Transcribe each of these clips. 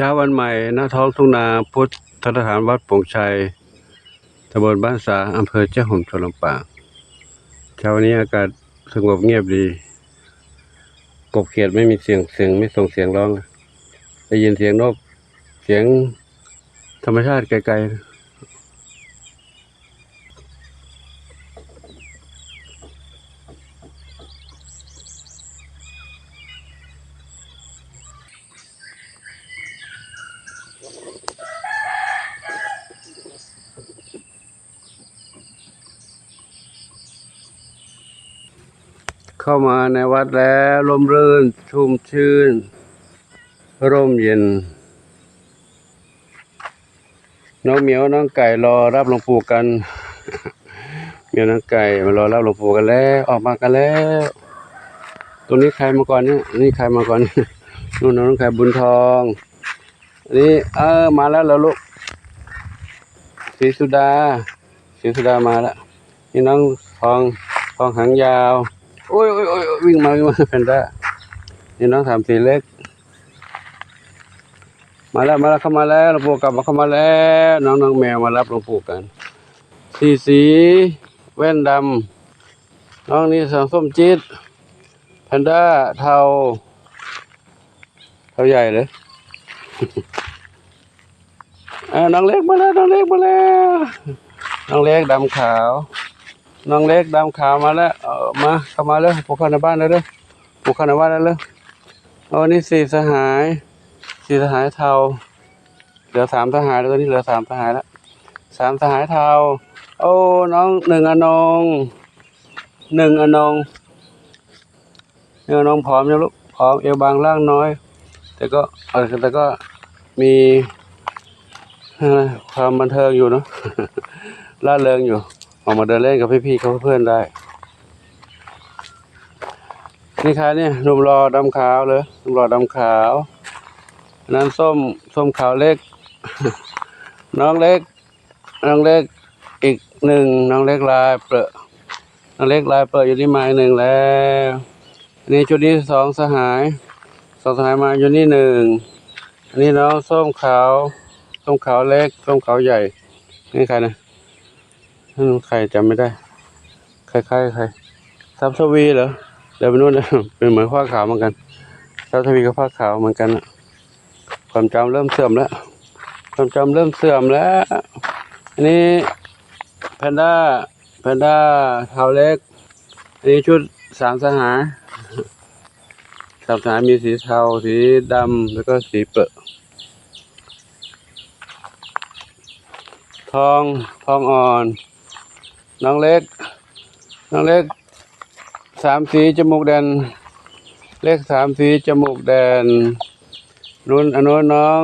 เช้าวันใหม่หน้าท้องทุ่งนาพุทธสถานวัดโป่งชัยตำบลบ้านสาอำเภอเจ้าห่มชนลำปางเช้าวันนี้อากาศสงบเงียบดี กบเขียดไม่มีเสียงเสียงไม่ส่งเสียงร้อง ได้ยินเสียงนกเสียงธรรมชาติไกลๆ เข้ามาในวัดแล้วลมรื่นชุ่มชื่น ร่มเย็น น้องเหมียวน้องไก่รอรับหลวงปู่กันเหมียวน้องไก่มารอรับหลวงปู่กันแล้ว ออกมากันแล้วตรงนี้ใครมาก่อนเนี่ยนี่ใครมาก่อนนู่นน้องไก่บุญทองอันนี้เออมาแล้วเหรอลูกศรีสุดาศรีสุดามาแล้วนี่น้องทองทองหางยาว โอ้ยโอ้ยโอ้ยวิ่งมาวิ่งมาแพนด้านี่น้องถามสีเล็ก มาแล้วมาแล้วเข้ามาแล้วหลวงปู่กลับมาเข้ามาแล้วน้องน้องแมวมารับหลวงปู่กันสีสีแว่นดำน้องนี่สองส้มจี๊ดแพนด้าเทาเทาใหญ่เลยอ่าน้องเล็กมาแล้วน้องเล็กมาแล้วน้องเล็กดำขาว น้องเล็กดำขาวมาแล้วเออมาเข้ามาเลยปลูกข้าในบ้านเลยเลยปลูกข้าในบ้านเลยเลยโอ้นี่สี่สหายสี่สหายเทาเหลือสามสหายแล้วตอนนี้เหลือสามสหายแล้วสามสหายเทาโอ้น้องหนึ่งอนงหนึ่งอนงหนึ่งอนงผอมยังลูกผอมเอวบางร่างน้อย แต่ก็แต่ก็มีความบันเทิงอยู่เนาะล่าเริงอยู่ ออกมาเดินเล่นกับพี่ๆเขาเพื่อนได้ นี่ค่ะเนี่ยนุ่มรอดำขาวเลยนุ่มรอดำขาวนั้นส้มส้มขาวเล็ก น้องเล็ก น้องเล็กอีกหนึ่งน้องเล็กลายเปรอน้องเล็กลายเปรอะอยู่นี่มาอีกหนึ่งแล้วอันนี้ชุดนี้สองสหายสองสหายมาอยู่นี่หนึ่งอันนี้น้องส้มขาวส้มขาวเล็กส้มขาวใหญ่นี่ใครนะ ใครจำไม่ได้ใครใครใครซับทวีเหรอเดี๋ยวไปนู่นนะเป็นเหมือนผ้าขาวเหมือนกันซับทวีกับผ้าขาวเหมือนกันอะความจำเริ่มเสื่อมแล้ว ความจำเริ่มเสื่อมแล้ว อันนี้แพนด้าแพนด้าเท้าเล็ก อันนี้ชุดสามสหายสามสหายมีสีเทา สีดำแล้วก็สีเปรอะทอง ทองอ่อน น้องเล็ก น้องเล็กสามสีจมูกแดน เลขสามสีจมูกแดนนุ่นอนุนน้อง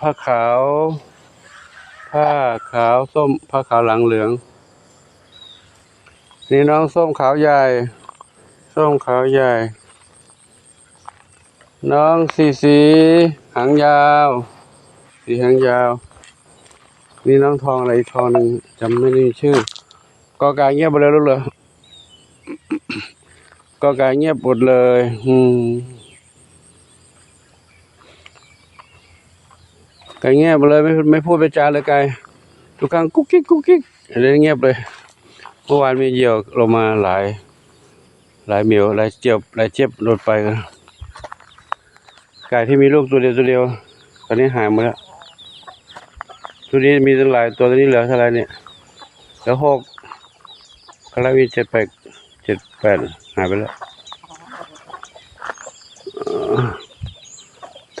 ผ้าขาว ผ้าขาวส้มผ้าขาวหลังเหลือง นี่น้องส้มขาวใหญ่ ส้มขาวใหญ่ น้องสีสีหางยาว สีหางยาว นี่น้องทองอะไรทองหนึ่งจำไม่ได้ชื่อ กอกายเงียบไปเลยลูกเหรอกอกายเงียบหมดเลยอืมกายเงียบไปเลยไม่ไม่พูดไม่จาเลยกายทุกครั้งกุ๊กกิ๊กกุ๊กกิ๊กเดี๋ยเงียบเลยเมื่อวานมีเหยี่ยวลงมาหลาย หลายเหมียวหลายเจียบหลายเจ็บหลุดไปกันไก่ที่มีลูกตัวเดียวตัวเดียว ตอนนี้หายหมดแล้ว ตัวนี้มีตั้งหลายตัวตัวนี้เหลือเท่าไรเนี่ยเหลือหก คาราวีเจ็ดแปดเจ็ดแปดหายไปแล้ว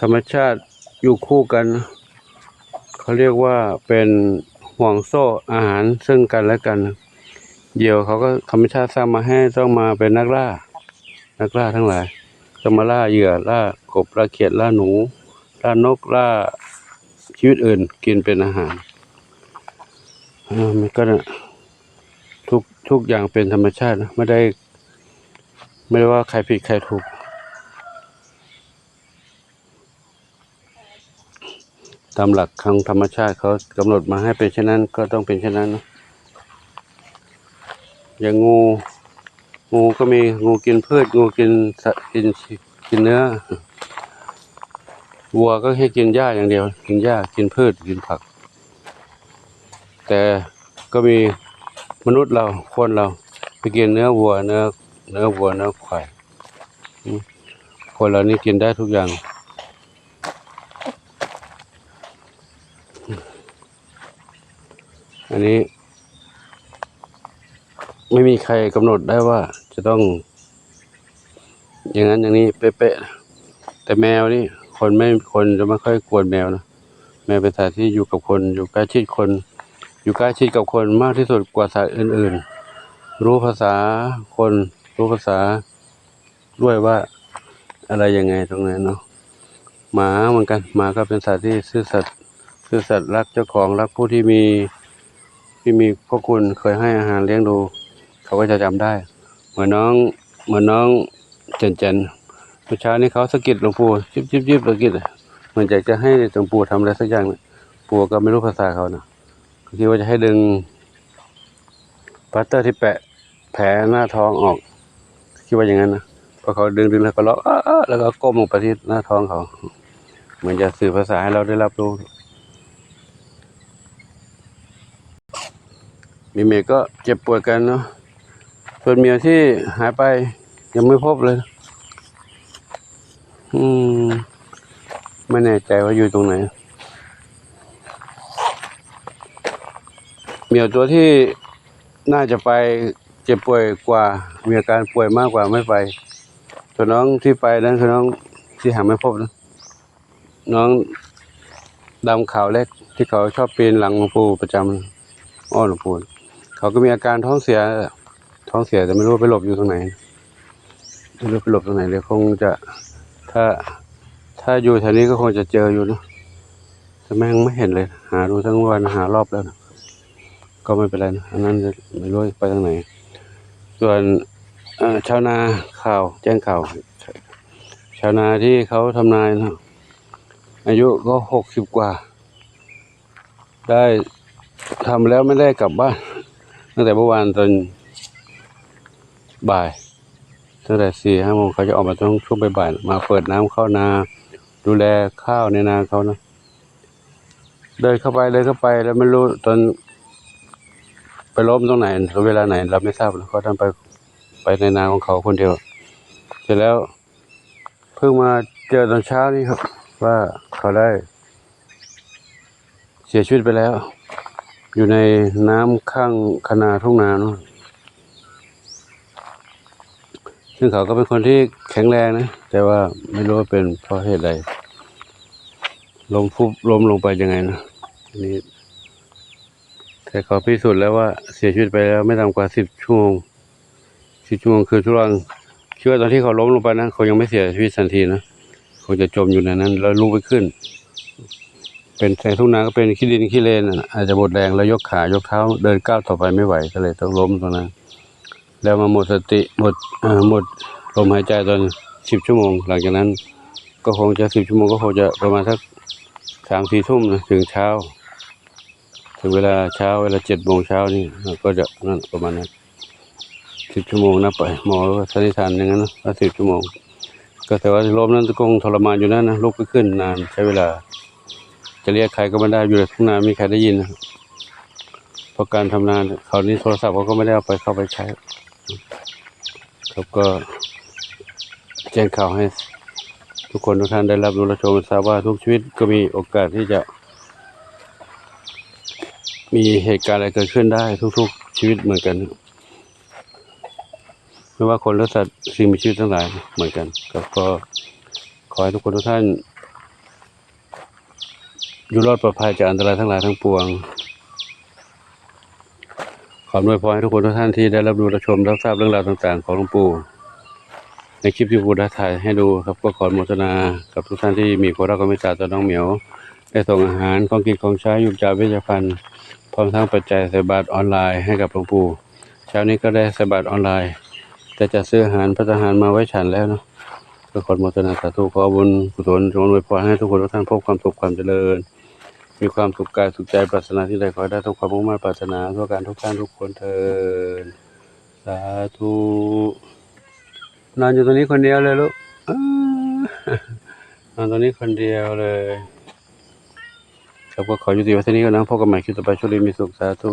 ธรรมชาติอยู่คู่กัน เขาเรียกว่าเป็นห่วงโซ่อาหารซึ่งกันและกัน เหยี่ยวเขาก็ธรรมชาติสร้างมาให้ต้องมาเป็นนักล่า นักล่าทั้งหลายต้องมาล่าเหยื่อล่ากบล่าเขียดล่าหนูล่านกล่าชีวิตอื่นกินเป็นอาหารเออมันก็น่ะ ทุกอย่างเป็นธรรมชาตินะไม่ได้ ไม่ได้ว่าใครผิดใครถูก ตามหลักทางธรรมชาติเขากำหนดมาให้เป็นเช่นนั้น ก็ต้องเป็นเช่นนั้นนะอย่างงู งูก็มีงูกินพืช งูกินสัตว์กินกินเนื้อวัวก็ให้กินหญ้าอย่างเดียว กินหญ้ากินพืชกินผัก แต่ก็มี มนุษย์เราคนเราไปกินเนื้อวัวเนื้อเนื้อวัวเนื้อควายคนเรานี่กินได้ทุกอย่าง อันนี้ ไม่มีใครกำหนดได้ว่าจะต้อง อย่างนั้นอย่างนี้เป๊ะๆแต่แมวนี่ คนไม่คนจะไม่ค่อยกวนแมวนะแมวเป็นสัตว์ที่อยู่กับคนอยู่ใกล้ชิดคน อยู่ใกล้ชิดกับคนมากที่สุดกว่าสัตว์อื่น ๆ รู้ภาษาคน รู้ภาษาด้วยว่าอะไรยังไงตรงนั้นเนาะหมาเหมือนกันหมาก็เป็นสัตว์ที่ซื่อสัตย์ซื่อสัตย์รักเจ้าของรักผู้ที่มีที่มีพระคุณเคยให้อาหารเลี้ยงดู เขาก็จะจำได้ เหมือนน้องเหมือนน้องเจนเจนเมื่อเช้านี้เขาสะกิดหลวงปู่ยิบยิบยิบสะกิดเหมือนอยากจะให้หลวงปู่ทำอะไรสักอย่างปู่ก็ไม่รู้ภาษาเขานะ คิดว่าจะให้ดึงพลาสเตอร์ที่แปะแผลหน้าท้องออก คิดว่าอย่างนั้นนะพอเขาดึงดึงแล้วก็ร้องอ้าอ้าแล้วก็ก้มลงไปที่หน้าท้องเขา เหมือนจะสื่อภาษาให้เราได้รับรู้มีเมียก็เจ็บปวดกันเนาะส่วนเมียที่หายไปยังไม่พบเลย อืม ไม่แน่ใจว่าอยู่ตรงไหน เมียตัวที่น่าจะไปเจ็บป่วยกว่ามีอาการป่วยมากกว่าไม่ไปส่วน้องที่ไปนั้นคือน้องที่หาไม่พบนะน้องดำขาวเล็กที่เขาชอบปีนหลังหลวงปู่ประจำอ้อหลวงปู่เขาก็มีอาการท้องเสีย ท้องเสียแต่ไม่รู้ไปหลบอยู่ตรงไหนไม่รู้ไปหลบตรงไหนเลยคงจะถ้าถ้าอยู่แถวนี้ก็คงจะเจออยู่นะแต่แม่งไม่เห็นเลย หาดูทั้งวันหารอบแล้วนะ ก็ไม่เป็นไรนะอันนั้นไม่รู้ไปทางไหน ส่วนชาวนาข่าวแจ้งข่าว ชาวนาที่เขาทำนายนะอายุก็หกสิบกว่า ได้ทำแล้วไม่ได้กลับบ้านตั้งแต่เมื่อวานตอนบ่ายตั้งแต่สี่ห้าโมงเขาจะออกมาต้องช่วงบ่ายๆมาเปิดน้ำเข้านา ดูแลข้าวในนาเขานะเดินเข้าไปเลยเข้าไปแล้วไม่รู้ตอน ไปล้มตรงไหนเวลาไหน เราไม่ทราบเขาทำไปไปในนาของเขาคนเดียว เสร็จแล้ว เพิ่งมาเจอตอนเช้านี้ครับ ว่าเขาได้ เสียชีวิตไปแล้ว อยู่ในน้ำข้างคนาทุ่งนาเนอะซึ่งเขาก็เป็นคนที่แข็งแรงนะ แต่ว่าไม่รู้ว่าเป็นเพราะเหตุใดล้มฟุบล้มลงไปยังไงนะนนี้ แต่เขาพิสูจน์แล้วว่าเสียชีวิตไปแล้วไม่ต่ำกว่าสิบชั่วโมงสิบชั่วโมงคือทุรังคิดว่าตอนที่เขาล้มลงไปนะเขายังไม่เสียชีวิตทันทีนะเขาจะจมอยู่ในนั้น แล้วลุกไปขึ้น เป็นแสงทุ่งนาก็เป็นขี้ดินขี้เลนอาจจะหมดแรงแล้วยกขายกเท้าเดินก้าวต่อไปไม่ไหวก็เลยต้องล้มตรงนั้นแล้วมาหมดสติหมดหมดลมหายใจตอนสิบชั่วโมง หลังจากนั้น ก็คงจะสิบชั่วโมงก็คงจะประมาณสักสามสี่ทุ่มนะถึงเช้า ถึงเวลาเช้าเวลาเจ็ดโมงเช้านี่ก็จะนั่นประมาณนั้นสิบชั่วโมงนะไปหมอสันนิษฐานอย่างนั้นนะสิบชั่วโมง ก็แต่ว่าลมนั้นก็คงทรมานอยู่นั่นนะลุกไปขึ้นนานใช้เวลา จะเรียกใครก็ไม่ได้อยู่ในทุ่งนาไม่มีใครได้ยินนะเพราะการทำงานเขาวนี้โทรศัพท์เขาก็ไม่ได้เอาไปเข้าไปใช้ครับก็แจ้งข่าวให้ทุกคนทุกท่านได้รับรู้และชมทราบว่าทุกชีวิตก็มีโอกาสที่จะ มีเหตุการณ์อะไรเกิดขึ้นได้ทุก ๆ ชีวิตเหมือนกัน ไม่ว่าคนและสัตว์สิ่งมีชีวิตทั้งหลายเหมือนกันครับก็ขอให้ทุกคนทุกท่าน อยู่รอดปลอดภัยจากอันตรายทั้งหลายทั้งปวง ขออวยพรให้ทุกคนทุกท่านที่ได้รับรู้รับชมรับทราบเรื่องราวต่างๆ ของหลวงปู่ในคลิปที่ปู่ได้ถ่ายให้ดูครับก็ขออนุโมทนา กับทุกท่านที่มีความรักความเมตตาต่อน้องเหมียว ได้ส่งอาหารของกินของใช้ยุบจาเวชภัณฑ์พร้อมทั้งปัจจัยใส่บาตรออนไลน์ให้กับหลวงปู่เช้านี้ก็ได้ใส่บาตรออนไลน์ แต่จะซื้ออาหารพัฒหารมาไว้ฉันแล้วเนาะก็ขอโมทนาสาธุขอบุญกุศลจงอวยพรให้ทุกคนทุกท่านพบความสุขความเจริญ มีความสุขกายสุขใจปรารถนาที่ใดขอได้ทุกความมุ่งมั่นปรารถนาทั่วการทุกท่านทุกคนเถิดสาธุนอนอยู่ตรงนี้คนเดียวเลยลูกอ้านอนตรงนี้คนเดียวเลย ครับก็ขอยุติไว้เท่านี้ก่อนนะพบกันใหม่คลิปต่อไปช่วงนี้มีสุขสาธุ